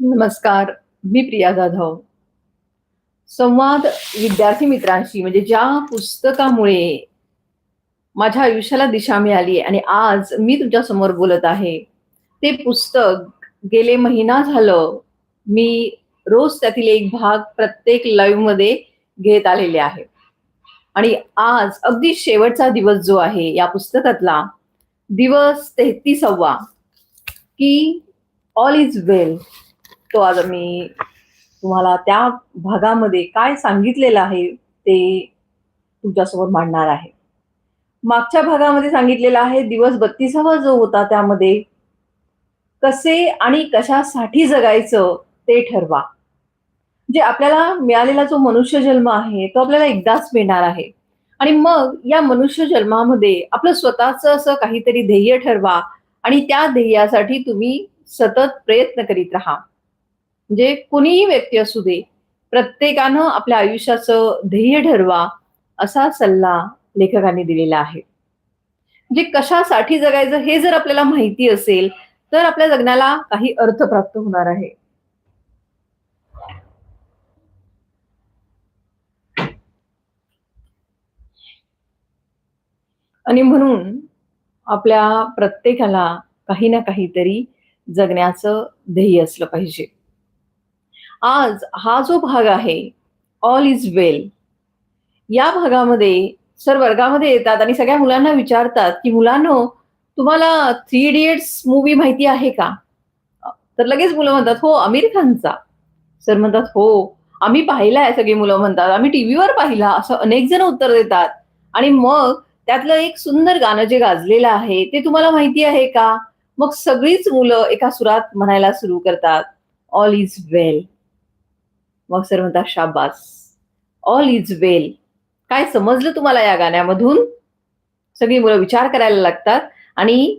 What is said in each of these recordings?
नमस्कार मी प्रिया जाधव. संवाद विद्यार्थी मित्रांशी म्हणजे ज्या पुस्तकामुळे माझ्या आयुष्याला दिशा मिळाली आणि आज मी तुमच्यासमोर बोलत आहे ते पुस्तक गेले महिना झालं मी रोज त्यातील एक भाग प्रत्येक लाईव्हमध्ये घेत आलेले आहे. आणि आज अगदी शेवटचा दिवस जो आहे या पुस्तकातला दिवस तेहतीसावा की ऑल इज वेल तो आज मी तुम्हाला त्या भागामध्ये काय सांगितलेलं आहे ते तुमच्यासमोर मांडणार आहे. मागच्या भागामध्ये सांगितलेलं आहे दिवस बत्तीसावा जो होता त्यामध्ये कसे आणि कशासाठी जगायचं ते ठरवा. जे आपल्याला मिळालेला जो मनुष्य जन्म आहे तो आपल्याला एकदाच मिळणार आहे. आणि मग या मनुष्य जन्मामध्ये आपलं स्वतःच असं काहीतरी ध्येय ठरवा आणि त्या ध्येयासाठी तुम्ही सतत प्रयत्न करीत राहा. म्हणजे कुणीही व्यक्ती असू दे प्रत्येकानं आपल्या आयुष्याचं ध्येय ठरवा असा सल्ला लेखकांनी दिलेला आहे. म्हणजे कशासाठी जगायचं हे जर आपल्याला माहिती असेल तर आपल्या जगण्याला काही अर्थ प्राप्त होणार आहे. आणि म्हणून आपल्या प्रत्येकाला काही ना काहीतरी जगण्याचं ध्येय असलं पाहिजे. आज हा जो भाग आहे ऑल इज वेल या भागामध्ये सर वर्गामध्ये येतात आणि सगळ्या मुलांना विचारतात की मुलांनो तुम्हाला थ्री इडियट्स मूवी माहिती आहे का? तर लगेच मुलं म्हणतात हो आमिर खानचा. सर म्हणतात हो आम्ही पाहिला आहे सगळी मुलं म्हणतात आम्ही टीव्हीवर पाहिला. असं अनेक जण उत्तर देतात. आणि मग त्यातलं एक सुंदर गाणं जे गाजलेलं आहे ते तुम्हाला माहिती आहे का? मग सगळीच मुलं एका सुरात म्हणायला सुरू करतात ऑल इज वेल मग सर म्हणतात शाबास. ऑल इज वेल काय समजलं तुम्हाला या गाण्यामधून? सगळी मुलं विचार करायला लागतात आणि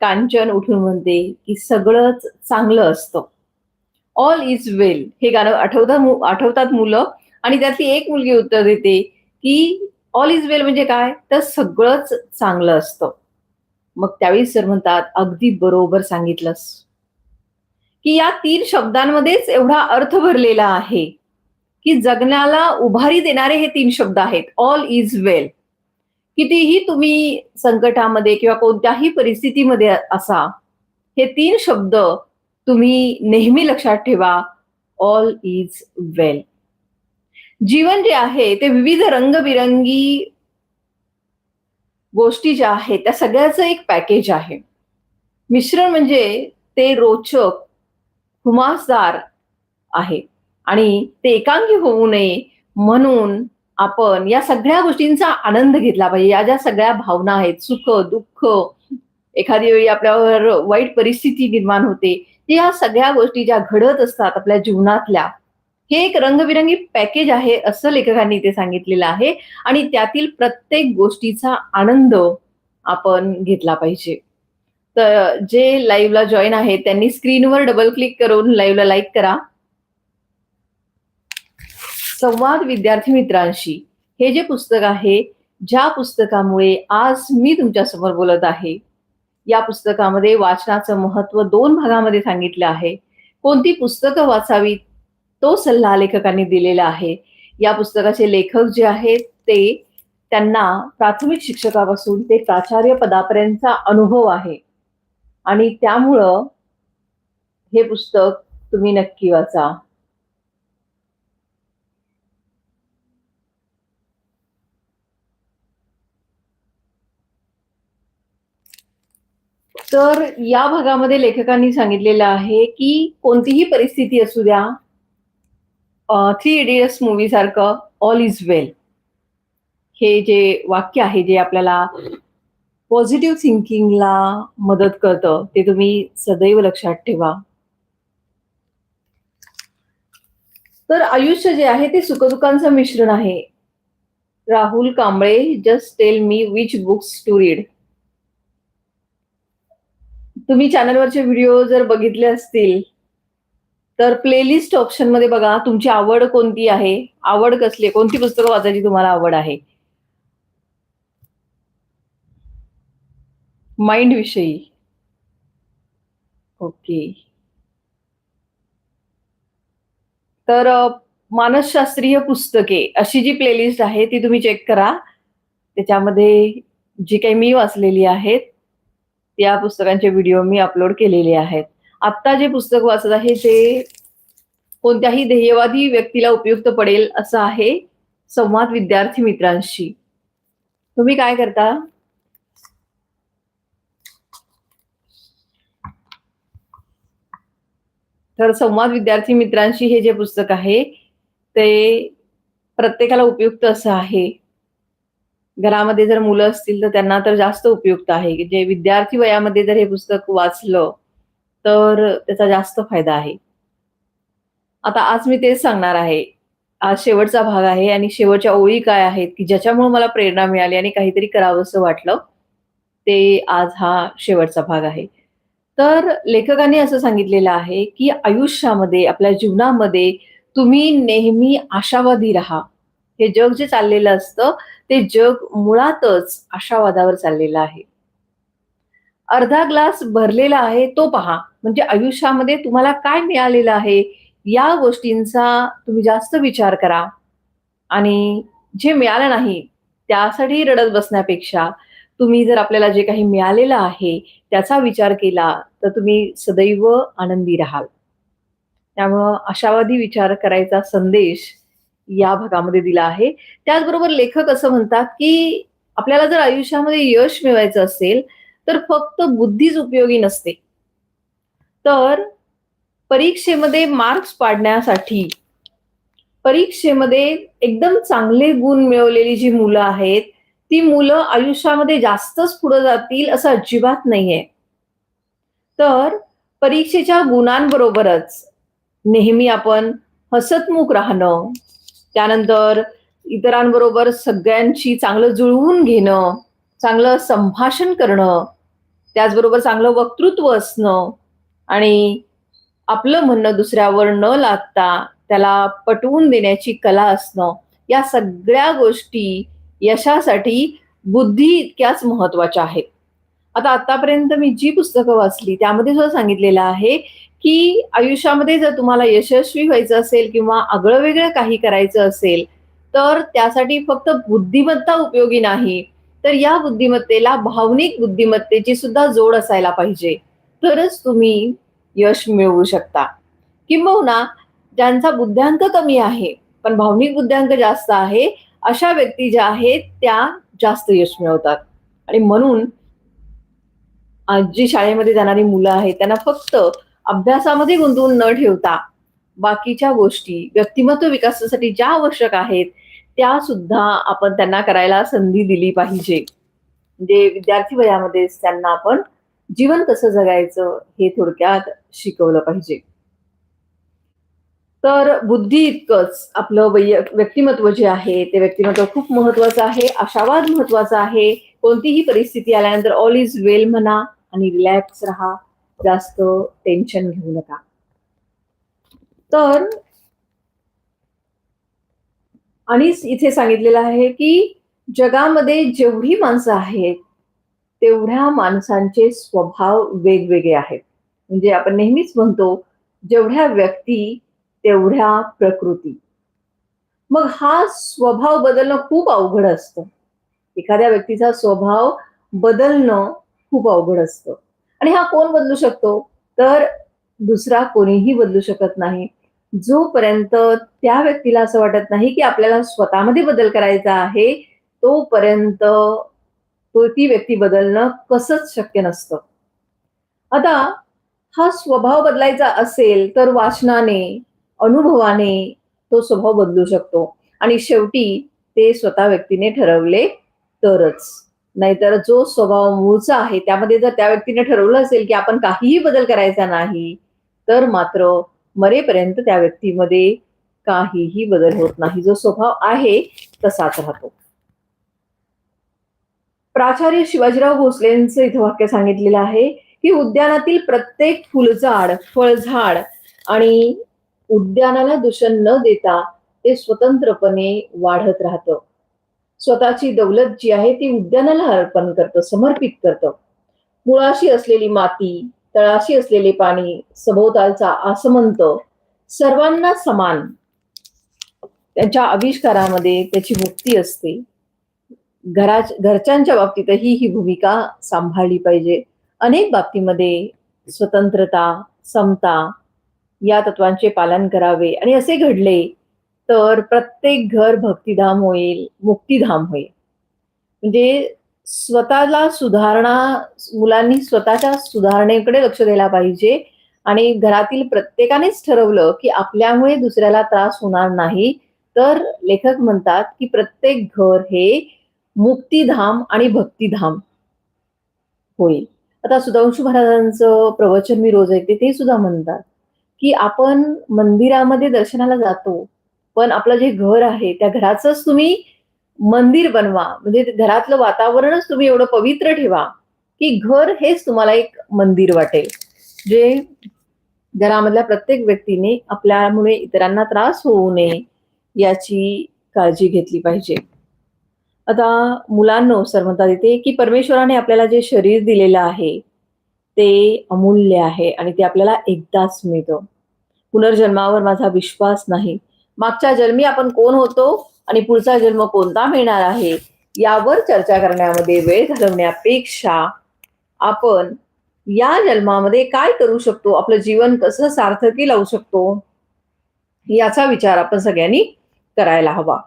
कांचन उठून म्हणते की सगळंच चांगलं असतं. ऑल इज वेल हे गाणं आठवतात आठवतात मुलं आणि त्यातली एक मुलगी उत्तर देते की ऑल इज वेल म्हणजे काय? तर सगळंच चांगलं असतं. मग त्यावेळी सर म्हणतात अगदी बरोबर सांगितलंस. की या तीन शब्दांमध्येच एवढा अर्थ भरलेला आहे की जगण्याला उभारी देणारे हे तीन शब्द आहेत. ऑल इज वेल कितीही तुम्ही संकटामध्ये किंवा कोणत्याही परिस्थितीमध्ये असा हे तीन शब्द तुम्ही नेहमी लक्षात ठेवा. ऑल इज वेल जीवन जे आहे ते विविध रंगबिरंगी गोष्टी ज्या आहेत त्या सगळ्याचं एक पॅकेज आहे. मिश्रण म्हणजे ते रोचक हुमासदार आहे. आणि ते एकांगी होऊ नये म्हणून आपण या सगळ्या गोष्टींचा आनंद घेतला पाहिजे. या ज्या सगळ्या भावना आहेत सुख दुःख एखादी वेळी आपल्यावर वाईट परिस्थिती निर्माण होते या सगळ्या गोष्टी ज्या घडत असतात आपल्या जीवनातल्या हे एक रंगबिरंगी पॅकेज आहे असं लेखकांनी ते सांगितलेलं आहे. आणि त्यातील प्रत्येक गोष्टीचा आनंद आपण घेतला पाहिजे. तर जे लाईव्हला जॉईन आहेत त्यांनी स्क्रीनवर डबल क्लिक करून लाईव्हला लाईक करा. संवाद विद्यार्थी मित्रांशी. हे जे पुस्तक आहे ज्या पुस्तकामुळे आज मी तुमच्यासमोर बोलत आहे या पुस्तकामध्ये वाचनाचं महत्त्व दोन भागामध्ये सांगितलं आहे. कोणती पुस्तकं वाचावीत तो सल्ला लेखकांनी दिलेला आहे. या पुस्तकाचे लेखक जे आहेत ते त्यांना प्राथमिक शिक्षकापासून ते प्राचार्य पदापर्यंतचा अनुभव आहे. आणि त्यामुळं हे पुस्तक तुम्ही नक्की वाचा. तर या भागामध्ये लेखकांनी सांगितलेलं आहे की कोणतीही परिस्थिती असू द्या थ्री इडियट्स मूवी सारखं ऑल इज वेल हे जे वाक्य आहे जे आपल्याला पॉझिटिव्ह थिंकिंगला मदत करतं ते तुम्ही सदैव लक्षात ठेवा. तर आयुष्य जे आहे ते सुखदुःखांचं मिश्रण आहे. Rahul Kamble just tell me which books to read तुम्ही चॅनलवरचे व्हिडिओ जर बघितले असतील तर प्लेलिस्ट ऑप्शनमध्ये बघा तुमची आवड कोणती आहे? आवड कसली कोणती पुस्तकं वाचायची तुम्हाला आवड आहे? माइंड विषयी ओके तर मानसशास्त्रीय पुस्तके अशी जी प्लेलिस्ट आहे ती तुम्ही चेक करा. त्याच्यामध्ये जी काही मी वाचलेली आहेत, त्या पुस्तकांचे व्हिडिओ मी अपलोड केलेले आहेत. आत्ता जे पुस्तक वाचत आहे ते कोणत्याही ध्येयवादी व्यक्तीला उपयुक्त पडेल असं आहे, संवाद विद्यार्थी मित्रांशी. तुम्ही काय करता? तर संवाद विद्यार्थी मित्रांशी हे जे पुस्तक आहे, ते प्रत्येकाला उपयुक्त असं आहे. घरामध्ये जर मुलं असतील तर त्यांना तर जास्त उपयुक्त आहे. जे विद्यार्थी वयामध्ये जर हे पुस्तक वाचलं, तर त्याचा जास्त फायदा आहे. आता आज मी तेच सांगणार आहे. आज शेवटचा भाग आहे आणि शेवटच्या ओळी काय आहेत, की ज्याच्यामुळे मला प्रेरणा मिळाली आणि काहीतरी करावंसं वाटलं, ते आज हा शेवटचा भाग आहे. तर लेखकाने असं सांगितलेलं आहे, की आयुष्यामध्ये, आपल्या जीवनामध्ये तुम्ही नेहमी आशावादी राहा. हे जग जे चाललेलं असतं, ते जग मुळातच आशावादावर चाललेलं आहे. अर्धा ग्लास भरलेला आहे तो पहा. म्हणजे आयुष्यामध्ये तुम्हाला काय मिळालेलं आहे, या गोष्टींचा तुम्ही जास्त विचार करा आणि जे मिळालं नाही, त्यासाठी रडत बसण्यापेक्षा तुम्ही जर आपल्याला जे काही मिळालेलं आहे, त्याचा विचार केला, तर तुम्ही सदैव आनंदी राहाल. त्यामुळं आशावादी विचार करायचा संदेश या भागामध्ये दिला आहे. त्याचबरोबर लेखक असं म्हणतात, की आपल्याला जर आयुष्यामध्ये यश मिळवायचं असेल, तर फक्त बुद्धीच उपयोगी नसते. तर परीक्षेमध्ये मार्क्स पाडण्यासाठी परीक्षेमध्ये एकदम चांगले गुण मिळवलेली जी मुलं आहेत, ती मुलं आयुष्यामध्ये जास्तच पुढे जातील असं अजिबात नाहीये. तर परीक्षेच्या गुणांबरोबरच नेहमी आपण हसतमुख राहणं, त्यानंतर इतरांबरोबर सगळ्यांशी चांगलं जुळवून घेणं, चांगलं संभाषण करणं, त्याचबरोबर चांगलं वक्तृत्व असणं आणि आपलं म्हणणं दुसऱ्यावर न लागता त्याला पटवून देण्याची कला असणं, या सगळ्या गोष्टी यशासाठी बुद्धी इतक्याच महत्त्वाच्या आहेत. आता आतापर्यंत मी जी पुस्तकं वाचली, त्यामध्ये सुद्धा सांगितलेलं आहे, की आयुष्यामध्ये जर तुम्हाला यशस्वी व्हायचं असेल किंवा आगळं-वेगळं काही करायचं असेल, तर त्यासाठी फक्त बुद्धिमत्ता उपयोगी नाही, तर या बुद्धिमत्तेला भावनिक बुद्धिमत्तेची सुद्धा जोड असायला पाहिजे. तरच तुम्ही यश मिळवू शकता. किंबहुना ज्यांचा बुद्ध्यांक कमी आहे, पण भावनिक बुद्ध्यांक जास्त आहे, अशा व्यक्ती ज्या आहेत, त्या जास्त यश मिळवतात. आणि म्हणून जी शाळेमध्ये जाणारी मुलं आहेत, त्यांना फक्त अभ्यासामध्ये गुंतवून न ठेवता, बाकीच्या गोष्टी व्यक्तिमत्व विकासासाठी ज्या आवश्यक आहेत, त्या सुद्धा आपण त्यांना करायला संधी दिली पाहिजे. म्हणजे विद्यार्थी वयामध्येच त्यांना आपण जीवन कसं जगायचं, हे थोडक्यात शिकवलं पाहिजे. तर बुद्धी इतकंच आपलं वैय व्यक्तिमत्व जे आहे, ते व्यक्तिमत्व खूप महत्वाचं आहे. आशावाद महत्त्वाचा आहे. कोणतीही परिस्थिती आल्यानंतर ऑल इज वेल म्हणा आणि रिलॅक्स राहा. जास्त टेन्शन घेऊ नका. तर आणि इथे सांगितलेलं आहे, की जगामध्ये जेवढी माणसं आहेत, तेवढ्या माणसांचे स्वभाव वेगवेगळे आहेत. म्हणजे आपण नेहमीच म्हणतो, जेवढ्या व्यक्ती, तेवढ्या प्रकृती. मग हा स्वभाव बदलणं खूप अवघड असतं. एखाद्या व्यक्तीचा स्वभाव बदलणं खूप अवघड असतं. आणि हा कोण बदलू शकतो? तर दुसरा कोणीही बदलू शकत नाही. जोपर्यंत त्या व्यक्तीला असं वाटत नाही, की आपल्याला स्वतःमध्ये बदल करायचा आहे, तोपर्यंत तो ती व्यक्ती बदलणं कसंच शक्य नसतं. आता हा स्वभाव बदलायचा असेल, तर वाचनाने, अनुभवाने तो स्वभाव बदलू शकतो आणि शेवटी ते स्वतः व्यक्तीने ठरवले तरच. नाहीतर जो स्वभाव मूळचा आहे, त्यामध्ये जर त्या व्यक्तीने ठरवलं असेल, की आपण काहीही बदल करायचा नाही, तर मात्र मरेपर्यंत त्या व्यक्तीमध्ये काहीही बदल होत नाही. जो स्वभाव आहे, तसाच राहतो. प्राचार्य शिवाजीराव भोसलेंचं इथं वाक्य सांगितलेलं आहे, की उद्यानातील प्रत्येक फुलझाड, फळझाड आणि उद्यानाला दूषण न देता ते स्वतंत्रपणे वाढत राहतं. स्वतःची दौलत जी आहे ती उद्यानाला अर्पण करतं, समर्पित करतं. मुळाशी असलेली माती, तळाशी असलेले पाणी, सभोवतालचा आसमंत सर्वांना समान त्यांच्या आविष्कारामध्ये त्याची मुक्ती असते घरा घरच्यांच्या बाबतीतही ही भूमिका सांभाळली पाहिजे अनेक बाबतीमध्ये स्वतंत्रता समता या तत्वांचे पालन करावे. आणि असे घडले तर प्रत्येक घर भक्तिधाम होईल मुक्तिधाम होईल. म्हणजे स्वतःला सुधारणा मुलांनी स्वतःच्या सुधारणेकडे लक्ष द्यायला पाहिजे. आणि घरातील प्रत्येकानेच ठरवलं की आपल्यामुळे दुसऱ्याला त्रास होणार नाही. तर लेखक म्हणतात की प्रत्येक घर हे मुक्तिधाम आणि भक्तिधाम होईल. आता सुधांशू महाराजांचं प्रवचन मी रोज ऐकते ते सुद्धा म्हणतात. की आपण मंदिरामध्ये दर्शनाला जातो पण आपलं जे घर आहे त्या घराचंच तुम्ही मंदिर बनवा. म्हणजे घरातलं वातावरणच तुम्ही एवढं पवित्र ठेवा की घर हेच तुम्हाला एक मंदिर वाटेल. जे घरामधल्या प्रत्येक व्यक्तीने आपल्यामुळे इतरांना त्रास होऊ नये याची काळजी घेतली पाहिजे. आता मुलांनो सर म्हणतात इथे की परमेश्वराने आपल्याला जे शरीर दिलेलं आहे ते अमूल्य आहे आणि ते आपल्याला एकदाच मिळतं. पुनर्जन्मावर माझा विश्वास नाही. मागच्या जन्मी आपण कोण होतो आणि पुढचा जन्म कोणता मिळणार आहे यावर चर्चा करण्यामध्ये वेळ घालवण्यापेक्षा आपण या जन्मामध्ये काय करू शकतो आपलं जीवन कसं सार्थकी लावू शकतो याचा विचार आपण सगळ्यांनी करायला हवा.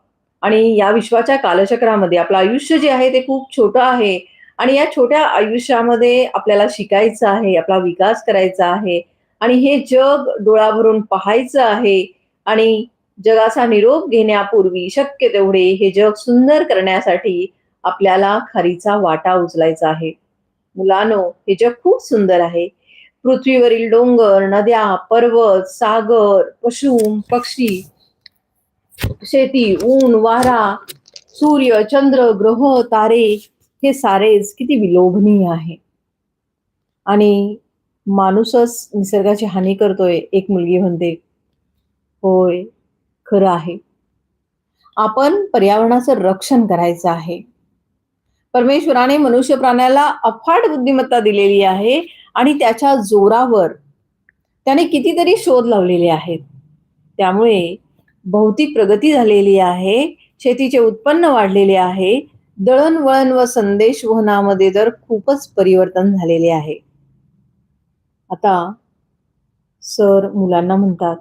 आणि या विश्वाच्या कालचक्रामध्ये आपलं आयुष्य जे आहे ते खूप छोटं आहे. आणि या छोट्या आयुष्यामध्ये आपल्याला शिकायचं आहे आपला विकास करायचा आहे आणि हे जग डोळाभरून पाहायचं आहे आणि जगाचा निरोप घेण्यापूर्वी शक्य तेवढे हे जग सुंदर करण्यासाठी आपल्याला खरीचा वाटा उचलायचा आहे. मुलानो हे जग खूप सुंदर आहे. पृथ्वीवरील डोंगर नद्या पर्वत सागर पशु पक्षी शेती ऊन वारा सूर्य चंद्र ग्रह तारे हे सारेच किती विलोभनीय आहे. आणि माणूसच निसर्गाची हानी करतोय एक मुलगी म्हणते. होय खरं आहे. आपण पर्यावरणाचं रक्षण करायचं आहे. परमेश्वराने मनुष्य प्राण्याला अफाट बुद्धिमत्ता दिलेली आहे आणि त्याच्या जोरावर त्याने कितीतरी शोध लावलेले आहेत. त्यामुळे भौतिक प्रगती झालेली आहे शेतीचे उत्पन्न वाढलेले आहे दळणवळण व संदेश वहनामध्ये तर खूपच परिवर्तन झालेले आहे. आता सर मुलांना म्हणतात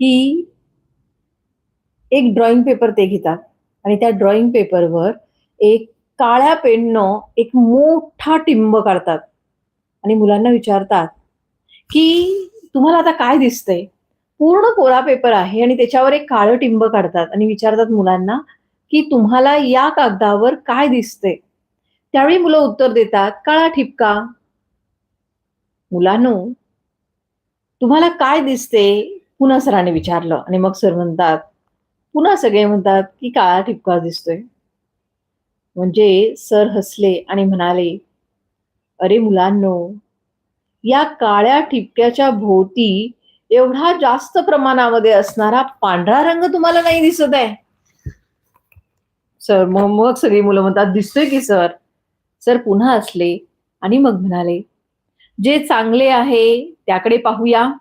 की एक ड्रॉइंग पेपर ते घेतात आणि त्या ड्रॉइंग पेपरवर एक काळ्या पेननं एक मोठा टिंब काढतात. आणि मुलांना विचारतात की तुम्हाला आता काय दिसतंय? पूर्ण कोरा पेपर आहे आणि त्याच्यावर एक काळं टिंब काढतात आणि विचारतात मुलांना की तुम्हाला या कागदावर काय दिसते त्यावेळी मुलं उत्तर देतात काळा ठिपका. मुलांनो तुम्हाला काय दिसते पुन्हा सरांनी विचारलं आणि मग सर म्हणतात पुन्हा सगळे म्हणतात की काळा ठिपका दिसतोय. म्हणजे सर हसले आणि म्हणाले अरे मुलांनो या काळ्या ठिपक्याच्या भोवती एवढा जास्त प्रमाणामध्ये असणारा पांढरा रंग तुम्हाला नाही दिसत आहे. सर मग मग सगळी मुलं म्हणतात दिसतोय की सर. सर पुन्हा असले आणि मग म्हणाले जे चांगले आहे त्याकडे पाहूया.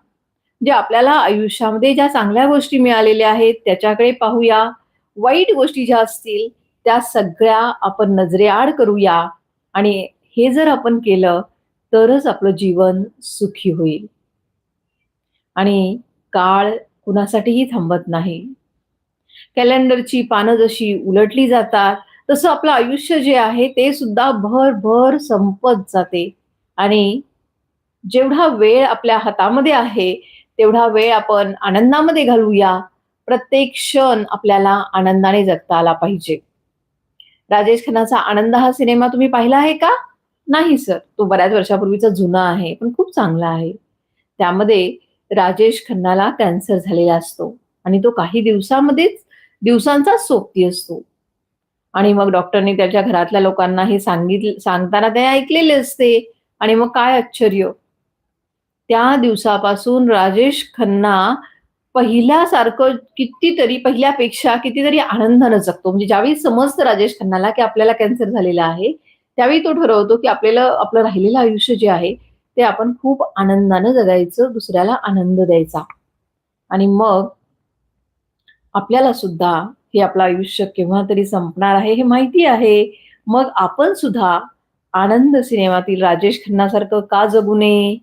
जे आपल्याला आयुष्यामध्ये ज्या चांगल्या गोष्टी मिळालेल्या आहेत त्याच्याकडे पाहूया. वाईट गोष्टी ज्या असतील त्या सगळ्या आपण नजरेआड करूया. आणि हे जर आपण केलं तरच आपलं जीवन सुखी होईल. आणि काळ कुणासाठीही थांबत नाही. कॅलेंडरची पानं जशी उलटली जातात तसं आपलं आयुष्य जे आहे ते सुद्धा भर भर संपत जाते. आणि जेवढा वेळ आपल्या हातामध्ये आहे तेवढा वेळ आपण आनंदामध्ये घालूया. प्रत्येक क्षण आपल्याला आनंदाने जगता आला पाहिजे. राजेश खन्नाचा आनंद हा सिनेमा तुम्ही पाहिला आहे का? नाही सर. तो बऱ्याच वर्षापूर्वीचा जुना आहे पण खूप चांगला आहे. त्यामध्ये राजेश खन्नाला कॅन्सर झालेला असतो आणि तो काही दिवसामध्येच दिवसांचाच सोबती असतो. आणि मग डॉक्टरने त्याच्या घरातल्या लोकांना हे सांगितलं सांगताना ते ऐकलेले असते. आणि मग काय आश्चर्य? त्या दिवसापासून राजेश खन्ना पहिल्यासारखं कितीतरी पहिल्यापेक्षा कितीतरी आनंदानं जगतो. म्हणजे ज्यावेळी समजतं राजेश खन्नाला की आपल्याला कॅन्सर झालेला आहे त्यावेळी तो ठरवतो की आपल्याला आपलं राहिलेलं आयुष्य जे आहे ते आपण खूप आनंदानं जगायचं दुसऱ्याला आनंद द्यायचा. आणि मग आपल्याला सुद्धा हे आपलं आयुष्य केव्हा तरी संपणार आहे हे माहिती आहे. मग आपण सुद्धा आनंद सिनेमातील राजेश खन्नासारखं का जगू नये?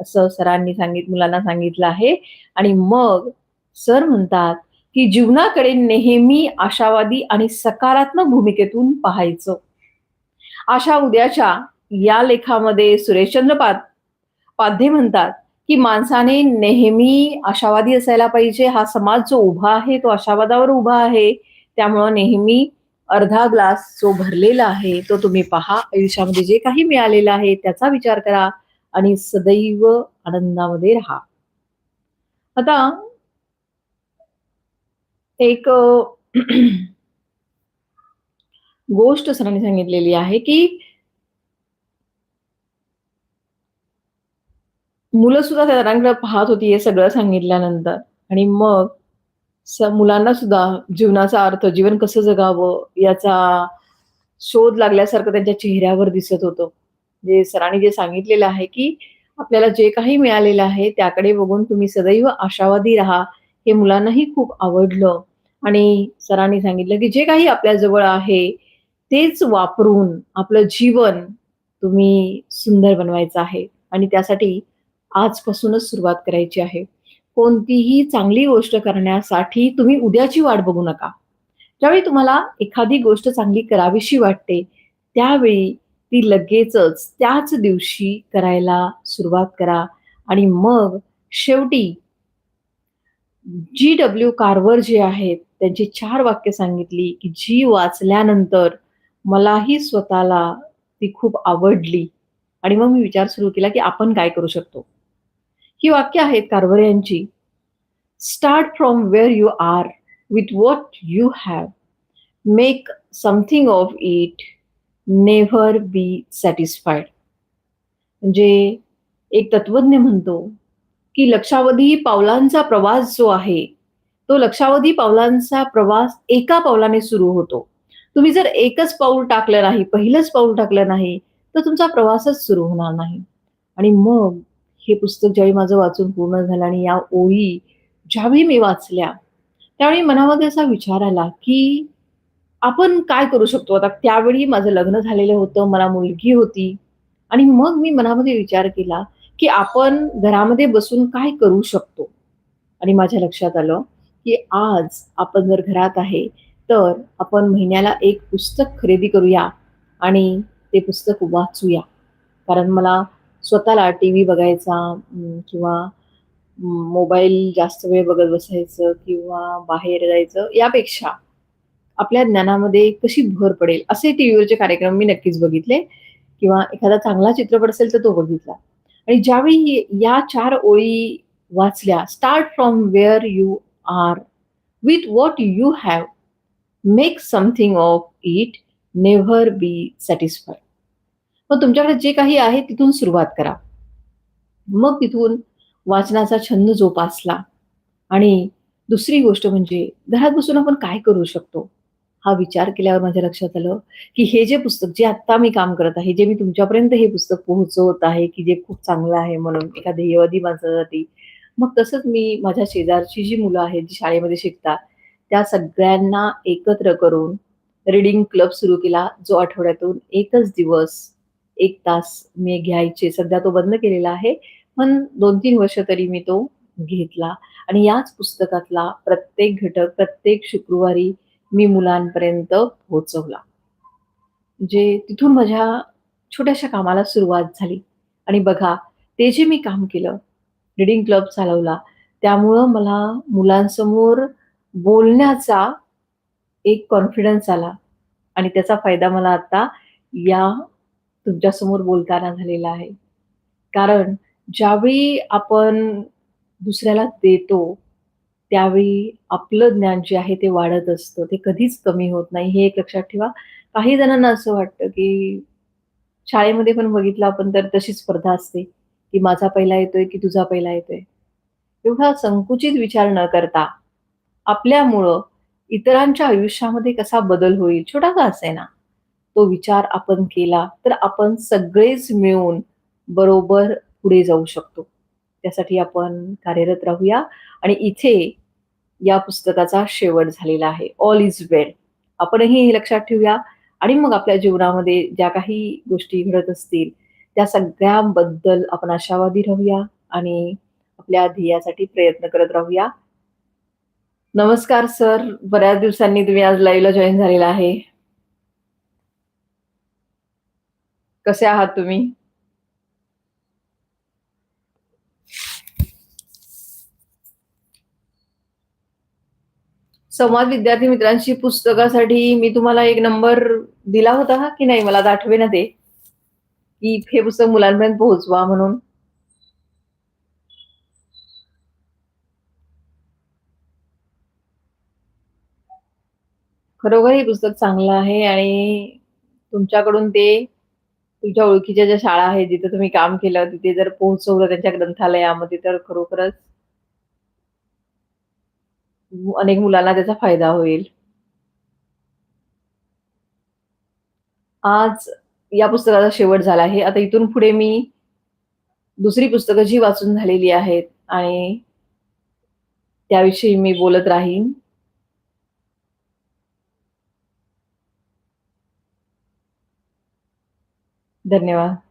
असं सरांनी सांगित मुलांना सांगितलं आहे आणि मग सर म्हणतात, की जीवनाकडे नेहमी आशावादी आणि सकारात्मक भूमिकेतून पाहायचं. आशा उद्याच्या या लेखामध्ये सुरेशचंद्र पा पाध्ये म्हणतात, की माणसाने नेहमी आशावादी असायला पाहिजे. हा समाज जो उभा आहे, तो आशावादावर उभा आहे. त्यामुळं नेहमी अर्धा ग्लास जो भरलेला आहे, तो तुम्ही पहा. आयुष्यामध्ये जे काही मिळालेलं आहे, त्याचा विचार करा आणि सदैव आनंदामध्ये राहा. आता एक गोष्ट सरांनी सांगितलेली आहे, की मुलं सुद्धा सरांकडे पाहत होती हे सगळं सांगितल्यानंतर आणि मग मुलांना सुद्धा जीवनाचा अर्थ, जीवन कसं जगावं याचा शोध लागल्यासारखं त्यांच्या चेहऱ्यावर दिसत होतं. जे सरांनी जे सांगितलेलं आहे, की आपल्याला जे काही मिळालेलं आहे, त्याकडे बघून तुम्ही सदैव आशावादी राहा. हे मुलांनाही खूप आवडलं आणि सरांनी सांगितलं, की जे काही आपल्या जवळ आहे, तेच वापरून आपलं जीवन तुम्ही सुंदर बनवायचं आहे आणि त्यासाठी आजपासूनच सुरुवात करायची आहे. कोणतीही चांगली गोष्ट करण्यासाठी तुम्ही उद्याची वाट बघू नका. ज्यावेळी तुम्हाला एखादी गोष्ट चांगली करावीशी वाटते, त्यावेळी ती लगेचच त्याच दिवशी करायला सुरुवात करा आणि मग शेवटी जी डब्ल्यू कारवर जे आहेत, त्यांची चार वाक्य सांगितली, की जी वाचल्यानंतर मलाही स्वतःला ती खूप आवडली आणि मग मी विचार सुरू केला, की आपण काय करू शकतो? ही वाक्य आहेत कार्व्हर यांची. Start from where you are with what you have. Make something of it. Never be satisfied. म्हणजे एक तत्वज्ञ म्हणतो, की लक्षावधी पावलांचा प्रवास जो आहे, तो लक्षावधी पावलांचा प्रवास एका पावलाने सुरू होतो. तुम्ही जर एकच पाऊल टाकलं नाही, पहिलंच पाऊल टाकलं नाही, तर तुमचा प्रवासच सुरू होणार नाही. आणि मग हे पुस्तक ज्यावेळी माझं वाचून पूर्ण झालं आणि या ओळी ज्यावेळी मी वाचल्या, त्यावेळी मनामध्ये असा विचार आला, की आपण काय करू शकतो? आता त्यावेळी माझं लग्न झालेलं होतं, मला मुलगी होती आणि मग मी मनामध्ये विचार केला, की आपण घरामध्ये बसून काय करू शकतो? आणि माझ्या लक्षात आलं, की आज आपण जर घरात आहे, तर आपण महिन्याला एक पुस्तक खरेदी करूया आणि ते पुस्तक वाचूया. कारण मला स्वतःला टीव्ही बघायचा किंवा मोबाईल जास्त वेळ बघत बसायचं किंवा बाहेर जायचं यापेक्षा आपल्या ज्ञानामध्ये कशी भर पडेल असे टीव्हीवरचे कार्यक्रम मी नक्कीच बघितले किंवा एखादा चांगला चित्रपट असेल तर तो बघितला. आणि ज्यावेळी या चार ओळी वाचल्या, start from where you are with what you have. Make something of it. Never be satisfied. मग तुमच्याकडे जे काही आहे तिथून सुरुवात करा. मग तिथून वाचनाचा छंद जोपासला आणि दुसरी गोष्ट म्हणजे घरात बसून आपण काय करू शकतो? हा विचार केल्यावर माझ्या लक्षात आलं, की हे जे पुस्तक जे आत्ता मी काम करत आहे, जे मी तुमच्यापर्यंत हे पुस्तक पोहोचवत आहे, की जे खूप चांगलं आहे म्हणून एका ध्येयवादी माणसासाठी. मग तसंच मी माझ्या शेजारची जी मुलं आहेत, जी शाळेमध्ये शिकतात, त्या सगळ्यांना एकत्र करून रीडिंग क्लब सुरू केला, जो आठवड्यातून एकच दिवस एक तास मी घ्यायचे. सध्या तो बंद केलेला आहे. पण 2-3 वर्ष तरी मी तो घेतला आणि याच पुस्तकातला प्रत्येक घटक प्रत्येक शुक्रवारी मी मुलांपर्यंत पोहोचवला. जे तिथून माझ्या छोट्याशा कामाला सुरुवात झाली आणि बघा ते जे मी काम केलं, रिडिंग क्लब चालवला, त्यामुळं मला मुलांसमोर बोलण्याचा एक कॉन्फिडन्स आला आणि त्याचा फायदा मला आता या तुमच्यासमोर बोलताना झालेला आहे. कारण ज्यावेळी आपण दुसऱ्याला देतो, त्यावेळी आपलं ज्ञान जे आहे ते वाढत असतं. ते कधीच कमी होत नाही, हे एक लक्षात ठेवा. काही जणांना असं वाटतं, की शाळेमध्ये पण बघितलं आपण तर तशी स्पर्धा असते, की माझा पहिला येतोय, की तुझा पहिला येतोय. एवढा संकुचित विचार न करता, आपल्यामुळं इतरांच्या आयुष्यामध्ये कसा बदल होईल, छोटा का असेना, तो विचार आपण केला, तर आपण सगळेच मिळून बरोबर पुढे जाऊ शकतो. त्यासाठी आपण कार्यरत राहूया आणि इथे या पुस्तकाचा शेवट झालेला आहे. All is well. आपणही हे लक्षात ठेवूया आणि मग आपल्या जीवनामध्ये ज्या काही गोष्टी घडत असतील, त्या सगळ्यांबद्दल आपण आशावादी राहूया आणि आपल्या ध्येयासाठी प्रयत्न करत राहूया. नमस्कार सर. बऱ्याच दिवसांनी तुम्ही आज लाईव्हला जॉईन झालेला आहे. कसे आहात तुम्ही? संवाद विद्यार्थी मित्रांशी पुस्तकासाठी मी तुम्हाला एक नंबर दिला होता की नाही? मला आठवे ना ते. की हे पुस्तक मुलांपर्यंत पोहोचवा म्हणून. खरोखर हे पुस्तक चांगलं आहे आणि तुमच्याकडून ते तुमच्या ओळखीच्या ज्या शाळा आहेत, जिथे तुम्ही काम केलं, तिथे जर पोहोचवलं त्यांच्या ग्रंथालयामध्ये तर खरोखरच अनेक मुलांना त्याचा फायदा होईल. आज या पुस्तकाचा शेवट झाला आहे. आता इथून पुढे मी दुसरी पुस्तकं जी वाचून झालेली आहेत आणि त्याविषयी मी बोलत राहीन. धन्यवाद.